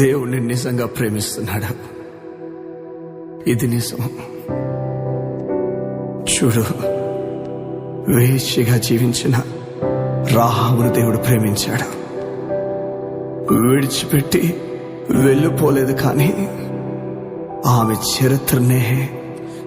దేవుణ్ణి నిజంగా ప్రేమిస్తున్నాడు? ఇది నిజం. చూడు వేశ్యగా జీవించిన రాహామును దేవుడు ప్రేమించాడు. విడిచిపెట్టి వెళ్ళిపోలేదు కానీ ఆమె చరిత్రనే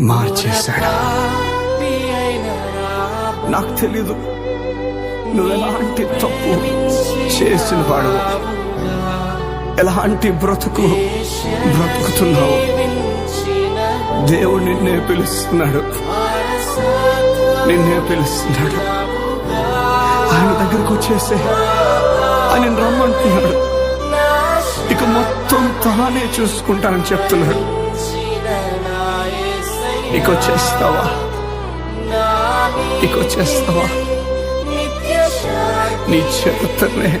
మార్చేశాడు. నాకు తెలీదు. నువ్వు ఎలాంటి తప్పు చేసిన వాడు? ఎలాంటి బ్రతుకు బ్రతుకుతున్నావు. దేవుడు నిన్నే పిలుస్తున్నాడు. నిన్నే పిలుస్తున్నాడు. ఆయన దగ్గరకు వచ్చేసే ఆయన రమ్మంటున్నాడు. ఇక మొత్తం తానే చూసుకుంటానని చెప్తున్నాడు. ఇక వచ్చేస్తావా? ఇక వచ్చేస్తావా? నీ చేతనే